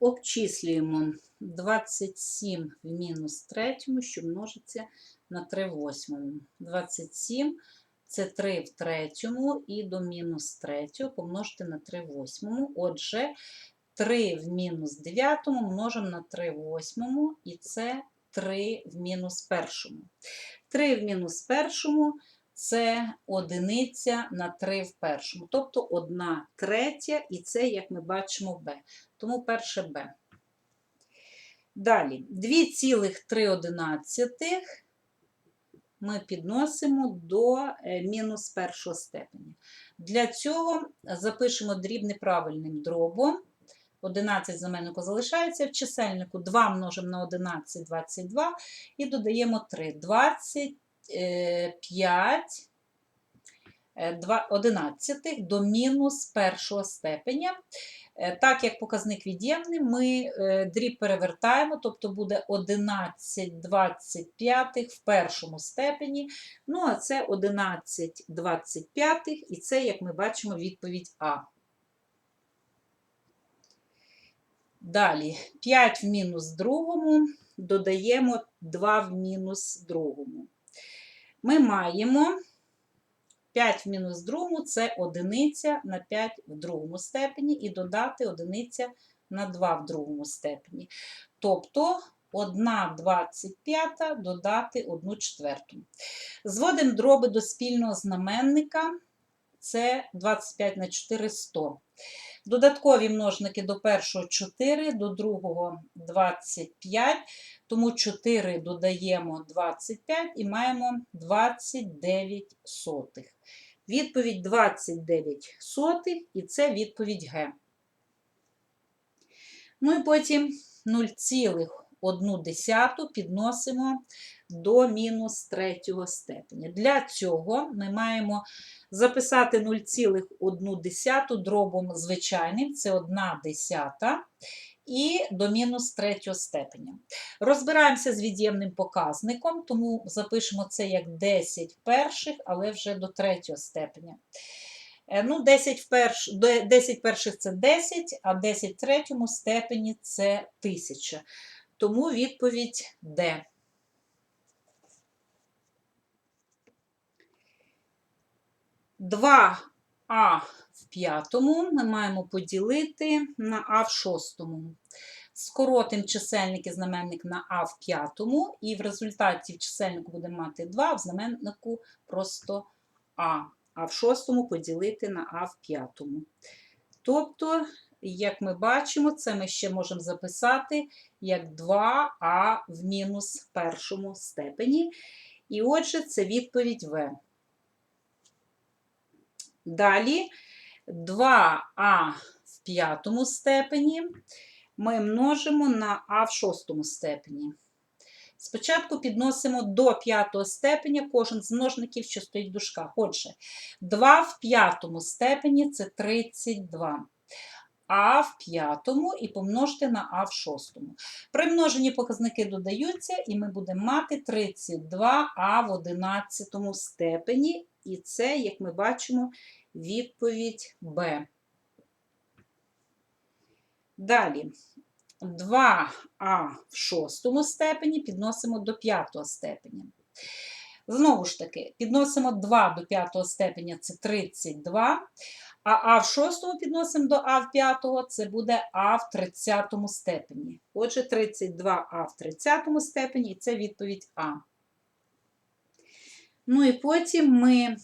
Обчислюємо 27 в мінус третьому, що множиться на 3 в восьмому. 27 це 3 в третьому і до мінус третього помножити на 3 в восьмому. Отже, 3 в мінус дев'ятому множимо на 3 в восьмому, і це 3 в мінус першому. 3 в мінус першому це одиниця на 3 в першому, тобто 1 третя, і це, як ми бачимо, b. Тому перше b. Далі 2,3 ми підносимо до е, мінус першого степеня. Для цього запишемо дріб неправильним дробом. 11 знаменнику залишається в чисельнику, 2 множимо на 11, 22 і додаємо 3. 25 11 до мінус першого степеня. Е, Так як показник від'ємний, ми е, дріб перевертаємо, тобто буде 11 25 в першому степені. Ну, а це 11 25, і це, як ми бачимо, відповідь А. Далі 5 в мінус другому, додаємо 2 в мінус другому. Ми маємо 5 в мінус другому це одиниця на 5 в другому степені, і додати одиниця на 2 в другому степені. Тобто 1 25 додати 1 четверту. Зводимо дроби до спільного знаменника. Це 25 на 4 100. Додаткові множники до першого 4, до другого 25, тому 4 додаємо 25 і маємо 29 сотих. Відповідь 29 сотих, і це відповідь Г. Ну і потім 0,1 підносимо до мінус третього степеня. Для цього ми маємо записати 0,1 дробом звичайним, це 1 десята, і до мінус третього степеня. Розбираємося з від'ємним показником, тому запишемо це як 10 перших, але вже до третього степеня. Е, Ну, 10, перш... 10 перших це 10, а 10 в третьому степені це 1000. Тому відповідь Д. Два А в п'ятому ми маємо поділити на А в шостому. Скоротимо чисельник і знаменник на А в п'ятому, і в результаті в чисельнику будемо мати 2, а в знаменнику просто А. А в шостому поділити на А в п'ятому. Тобто, як ми бачимо, це ми ще можемо записати як 2а в мінус першому степені. І отже, це відповідь В. Далі 2а в п'ятому степені ми множимо на а в шостому степені. Спочатку підносимо до п'ятого степеня кожен з множників, що стоїть в дужках. Отже, 2 в п'ятому степені це 32. А в п'ятому і помножити на А в шостому. При множенні показники додаються, і ми будемо мати 32А в одинадцятому степені. І це, як ми бачимо, відповідь Б. Далі 2а в шостому степені підносимо до п'ятого степеня. Знову ж таки, підносимо 2 до п'ятого степеня це 32. А А в шостому підносимо до А в п'ятого, це буде А в 30 степені. Отже, 32А в 30 степені, і це відповідь А. Ну і потім ми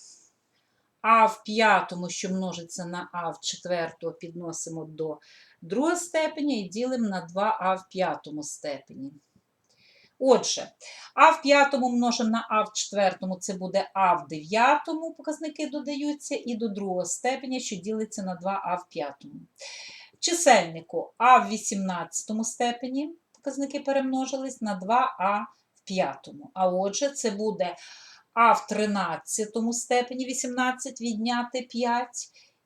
А в п'ятому, що множиться на А в четвертого, підносимо до другого степеня і ділимо на 2А в п'ятому степені. Отже, А в п'ятому множимо на А в четвертому, це буде А в дев'ятому, показники додаються, і до другого степеня, що ділиться на 2А в п'ятому. Чисельнику А в 18 степені, показники перемножились на 2А в п'ятому. А отже, це буде А в 13 степені 18 відняти 5,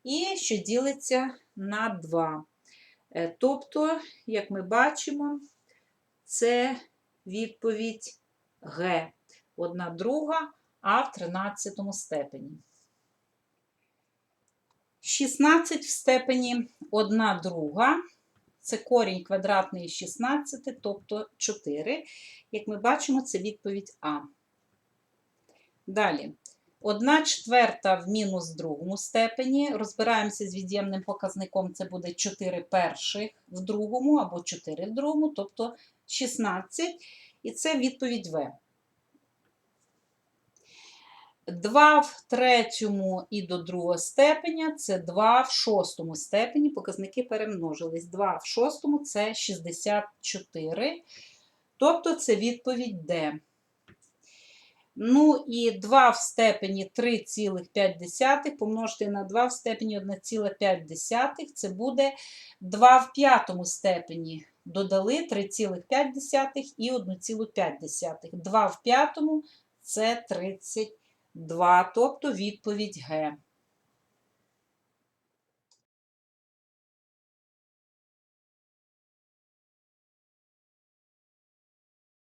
і що ділиться на 2. Е, Тобто, як ми бачимо, це відповідь Г. Одна друга, а в 13 степені. 16 в степені 1 друга. це корінь квадратний із 16, тобто 4. Як ми бачимо, це відповідь А. Далі. 1 четверта в мінус другому степені. Розбираємося з від'ємним показником, це буде 4 перших в другому або 4 в другому, тобто 16. І це відповідь В. 2 в третьому і до другого степеня це 2 в шостому степені. Показники перемножились. 2 в шостому це 64. Тобто це відповідь Д. Ну і 2 в степені 3,5 помножити на 2 в степені 1,5. Це буде 2 в п'ятому степені. Додали 3,5 і 1,5. 2 в п'ятому це 32, тобто відповідь Г.